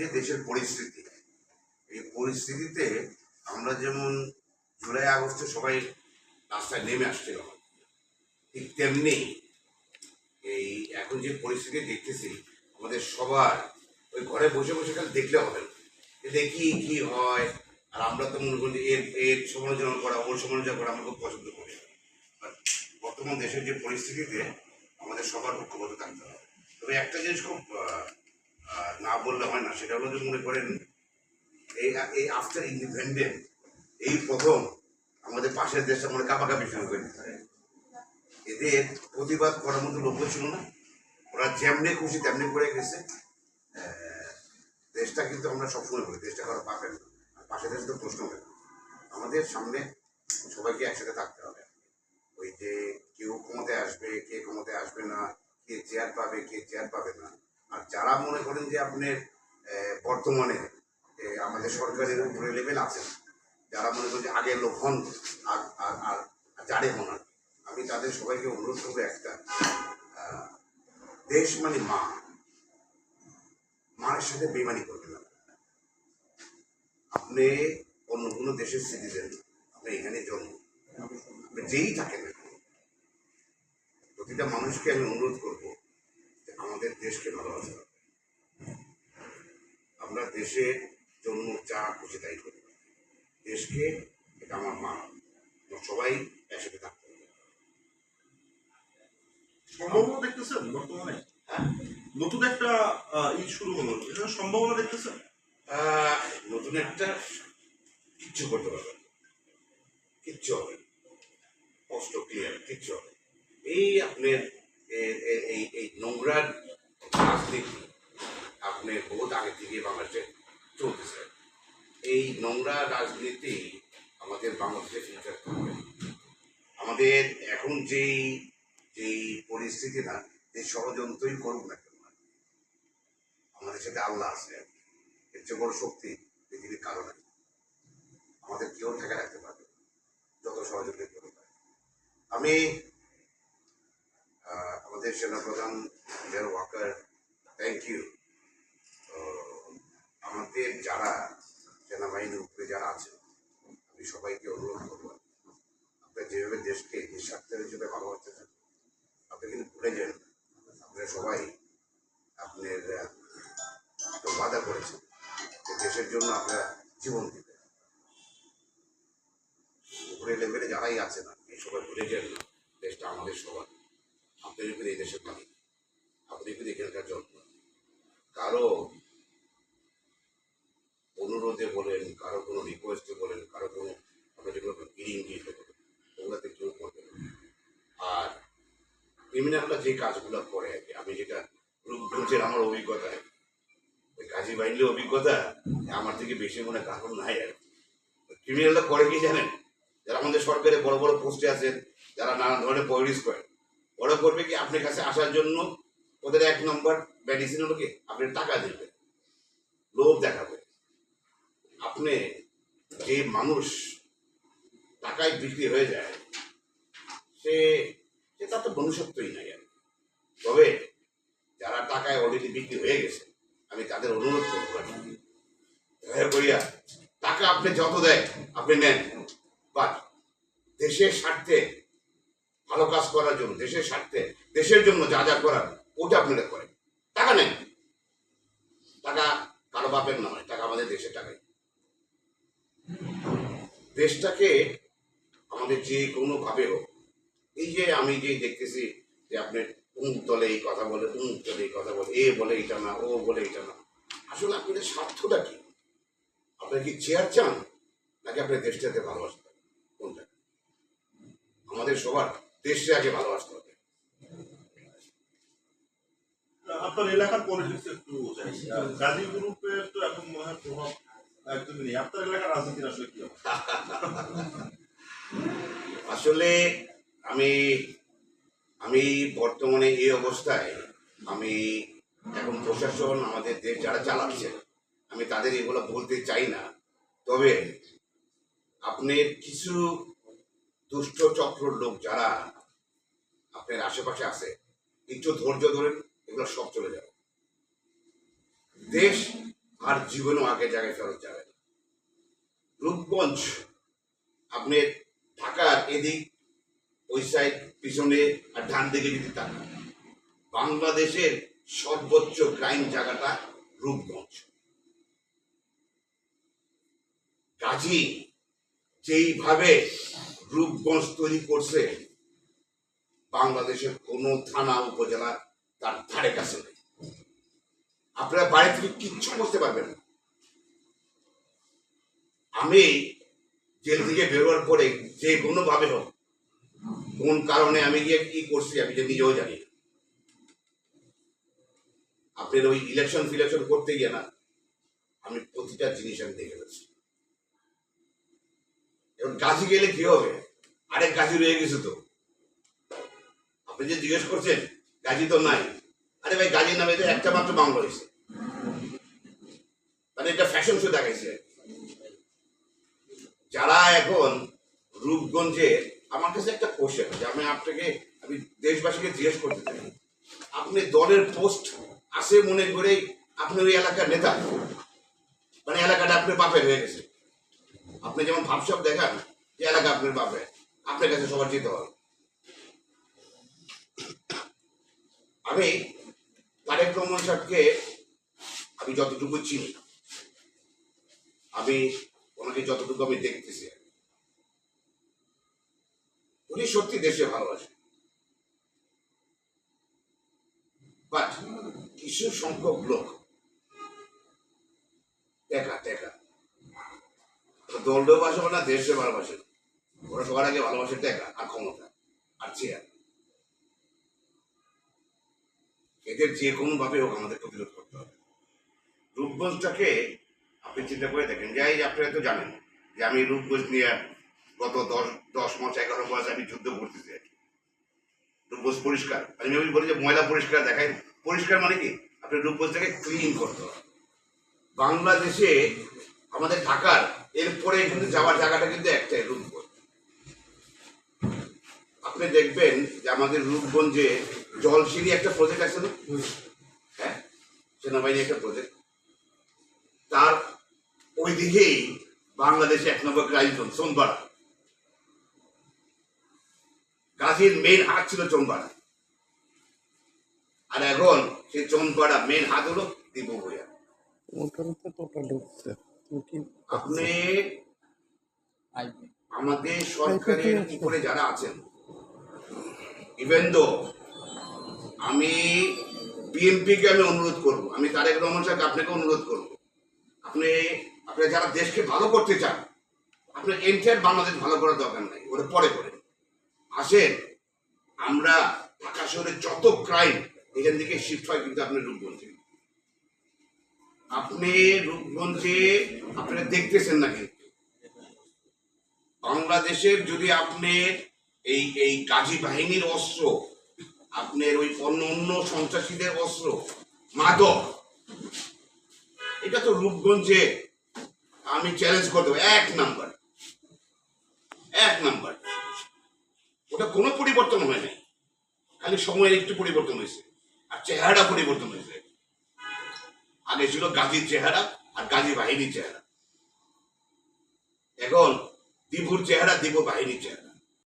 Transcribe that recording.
যে দেশের পরিস্থিতি, এই পরিস্থিতিতে আমরা যেমন জুলাই, আগস্টে সবাই রাস্তায় নেমে আসছিল। ঠিক তেমনি এই এখন যে পরিস্থিতি দেখতেছি, আমাদের সবার ওই ঘরে বসে বসে খালি দেখলে হবে। দেখি কি হয়, আর আমরা তো মনে করি এর এর সমালোচনা করা, ওর সমালোচনা করা আমরা খুব পছন্দ করি। বর্তমান দেশের যে পরিস্থিতিতে আমাদের সবার ঐক্যবদ্ধ থাকতে হবে। তবে একটা জিনিস খুব না বললে হয় না, সেটা হলো যে মনে করেন, এই এই আফটার ইন্ডিপেন্ডেন্ট এই প্রথম আমাদের পাশের দেশ আমরা কাপাকাপি শুরু করে। এদের প্রতিবাদ করার মতো লোক ছিল না। ওরা যেমনি খুশি তেমনি করে গেছে। দেশটা কিন্তু আমরা সবসময় বলি, দেশটা করা পাবেন না। আর পাশের দেশ তো প্রশ্ন হবে আমাদের সামনে সবাইকে একসাথে থাকতে হবে। ওই যে কেউ ক্ষমতায় আসবে, কে ক্ষমতায় আসবে না, কে চেয়ার পাবে, কে চেয়ার পাবে না। আর যারা মনে করেন যে আপনার বর্তমানে আমাদের সরকারের উপরে লেভেল আছেন, যারা মনে করেন যে আগের লোক হন, আর জারে হন আর আমি তাদের সবাইকে অনুরোধ করব একটা দেশ মানে মা, মায়ের সাথে বেমানি করবেন না। আপনি অন্য কোনো দেশের সিটিজেন আপনি এখানে জন্ম, আপনি যেই থাকেন প্রতিটা মানুষকে আমি অনুরোধ করব আমাদের দেশকে ভালোবাসতে হবে আমরা দেশের জন্য যা খুশি তাই করি। দেশকে এটা আমার মা। আমরা সবাই একসাথে থাকতে হবে। সম্ভাবনা দেখতেছেন বর্তমানে? হ্যাঁ? নতুন একটা ঈদ শুরু হলো। এটা সম্ভাবনা দেখতেছেন? নতুন একটা কিচ্ছু করতে পারবে কিচ্ছু হবে না। ক্লিয়ার কিচ্ছু হবে এই আপনার এই এই নোংরা রাজনীতি আপনার বহুত আগে থেকে বাংলাদেশে চলতেছে। এই নোংরা রাজনীতি আমাদের বাংলাদেশে ফিউচার করবে। আমাদের এখন যেই যেই পরিস্থিতি না, যে ষড়যন্ত্রই করুক না কেন, আমাদের সাথে আল্লাহ আছে। এর চেয়ে বড় শক্তি পৃথিবীর কারও নাই। আমাদের কেউ ঠেকা রাখতে পারবে যত সহযোগিতা করতে পারে আমি আমাদের সেনাপ্রধান জেনারেল ওয়াকার থ্যাংক ইউ আমাদের যারা সেনাবাহিনীর উপরে যারা আছেন আমি সবাইকে অনুরোধ করব, আপনারা যেভাবে দেশকে নিঃস্বার্থের হিসেবে ভালোবাসতেছেন, আপনি কিন্তু ভুলে যান। আপনারা সবাই আপনার ওয়াদা করেছেন যে দেশের জন্য আপনারা জীবন দিবেন উপরে লেভেলে যারাই আছে না এই সবাই ভুলে যান না, দেশটা আমাদের সবার আপনি কিন্তু এই দেশের মালিক আপনি কিন্তু এখানকার জন্ম কারও অনুরোধে বলেন কারও কোনো রিকোয়েস্টে বলেন কারও কোনো আপনার যেগুলো গিরিং গিফট বলেন কেউ করবে আর ক্রিমিনালরা যে কাজগুলো করে আর কি, আমি যেটা রূপগঞ্জের আমার অভিজ্ঞতায় ওই কাজী বাইলের অভিজ্ঞতা আমার থেকে বেশি মনে কারণ নাই আর ক্রিমিনালরা করে কি জানেন? যারা আমাদের সরকারে বড় বড় পোস্টে আছেন যারা নানা ধরনের পরিস করে ওরা করবে কি আপনার কাছে আসার জন্য ওদের এক নম্বর মেডিসিন হলো কি আপনি টাকা দেবেন লোভ দেখাবে আপনি যে মানুষ টাকায় বিক্রি হয়ে যায়, সে তার তো মনুষ্যত্বই নাই আর। তবে যারা টাকায় অলরেডি বিক্রি হয়ে গেছে, আমি তাদের অনুরোধ করব আর কি। দয়া করিয়া টাকা আপনি যত দেয় আপনি নেন বাট দেশের স্বার্থে ভালো কাজ করার জন্য, দেশের স্বার্থে, দেশের জন্য যা যা করার, ওটা আপনারা করেন। টাকা নেন টাকা কারও বাপের নয়, টাকা আমাদের দেশের টাকাই। দেশটাকে আমাদের যে কোনো ভাবে হোক, এই যে আমি যে দেখতেছি যে আপনি উমুক দলে এই কথা বলে উমুক দলে এই কথা বলে, এ বলে এটা না, ও বলে এটা না, আসলে আপনাদের স্বার্থটা কি? আপনি কি চেয়ার চান? নাকি আপনার দেশটাতে ভালোবাসতে কোনটা? আমাদের সবার। দেশকে আগে ভালোবাসতে হবে। আপনার এলাকার পলিটিক্স একটু গাজী গ্রুপের তো এখন মনে হয় প্রভাব একদমই নেই। আপনার এলাকার রাজনীতির আসলে কি আসলে আমি আমি বর্তমানে এই অবস্থায় আমি এখন প্রশাসন আমাদের দেশ যারা চালাচ্ছে আমি তাদের এগুলো বলতে চাই না। তবে আপনার কিছু দুষ্ট চক্র লোক যারা আপনার আশেপাশে আছে, একটু ধৈর্য ধরেন, এগুলো সব চলে যাবে। দেশ আর জীবনেও আগে জায়গায় ফেরত যাবে রূপগঞ্জ, আপনি ঢাকার এদিক, ওই সাইড পিছনে আর ডান দিকে যদি তাকান, বাংলাদেশের সর্বোচ্চ ক্রাইম জায়গাটা রূপগঞ্জ। কাজী যেইভাবে রূপগঞ্জ তৈরি করছে, বাংলাদেশের কোনো থানা, উপজেলা তার ধারে কাছে নেই। আপনারা বাড়ি থেকে কিচ্ছু করতে পারবেন না। আমি জেল থেকে বেরোয়ার পরে যে কোনো ভাবে হোক, কোন কারণে আমি গিয়ে কি করছি আমি যে নিজেও জানি না। আপনার ওই ইলেকশন ফিলেকশন করতে গিয়ে না, আমি প্রতিটা জিনিস আমি দেখে ফেলছি। এখন গাছি গেলে কি হবে? আরেক গাছি রয়ে গেছে তো। আপনি যে জিজ্ঞেস করছেন গাছি তো নাই। আরে ভাই, গাজীর নামে তো একটা মাত্র বাংলা হয়েছে মানে এটা ফ্যাশন শো দেখাইছে। যারা এখন রূপগঞ্জে, আমার কাছে একটা কোশ্চেন যে আমি আপনাকে, আমি দেশবাসীকে জিজ্ঞেস করতে চাই। আপনি দলের পোস্ট আছে মনে করে আপনি ওই এলাকার নেতা? মানে এলাকাটা আপনার বাপের হয়ে গেছে। আপনি যেমন ভাবসব দেখান যে এলাকা আপনার বাপের। আপনার কাছে সবার যেতে হবে আমি তারেক রহমান সাহেবকে আমি যতটুকু চিনি, আমি ওনাকে যতটুকু আমি দেখতেছি, উনি সত্যি দেশে ভালোবাসেন বাট কিছু সংখ্যক লোক টেকা টেকা দলও ভালোবাসে না দেশে ভালোবাসে। ওরা সবার আগে ভালোবাসে টেকা আর ক্ষমতা, আর চেয়ার। এদের যে কোনো ভাবে হোক আমাদের প্রতিরোধ করতে হবে। রূপগঞ্জটাকে আপনি চিন্তা করে দেখেন যে এই যে আপনারা তো জানেন যে আমি রূপগঞ্জ নিয়ে গত দশ দশ মাস, এগারো মাস আমি যুদ্ধ করতেছি আর কি। রূপগঞ্জ পরিষ্কার। আমি আমি বলি যে ময়লা পরিষ্কার দেখাই। পরিষ্কার মানে কি? আপনি রূপগঞ্জটাকে ক্লিন করতে হবে। বাংলাদেশে আমাদের ঢাকার, এরপরে কিন্তু যাওয়ার জায়গাটা কিন্তু একটাই রূপগঞ্জ। আপনি দেখবেন যে আমাদের রূপগঞ্জে জলসিঁড়ি একটা প্রজেক্ট আছে না? হ্যাঁ? সেনাবাহিনী একটা প্রজেক্ট তার ওই দিকেই বাংলাদেশে এক নম্বর ক্রাইম জোন সোনপাড়া গাজীর মেন হাত ছিল চোনপাড়া আর এখন সেই চোনপাড়া মেন হাত হলো দীপভূয়া আপনি আমাদের সরকারের উপরে যারা আছেন ইভেন দো আমি বিএনপিকে আমি অনুরোধ করব, আমি তারেক রহমান সাহেব আপনাকে অনুরোধ করব। আপনি আপনি যারা দেশকে ভালো করতে চান আপনার এন্টায়ার বাংলাদেশ ভালো করার দরকার নাই ওটা পরে করে আসেন, আমরা ঢাকা শহরের যত ক্রাইম এখান থেকে শিফট হয় কিন্তু আপনি রূপগঞ্জে। আপনি রূপগঞ্জে আপনারা দেখতেছেন না কিন্তু। বাংলাদেশের যদি আপনি এই এই গাজী বাহিনীর অস্ত্র, আপনার ওই অন্য অন্য সন্ত্রাসীদের অস্ত্র, মাদক। এটা তো রূপগঞ্জে আমি চ্যালেঞ্জ করে দেবো। এক নাম্বার। এক নাম্বার। ওটা কোনো পরিবর্তন হয় নাই। খালি সময়ের একটু পরিবর্তন হয়েছে। আর চেহারাটা পরিবর্তন হয়েছে। আগে ছিল গাজীর চেহারা আর গাজী বাহিনীর চেহারা। এখন দিবুর চেহারা দিব বাহিনীর চেহারা।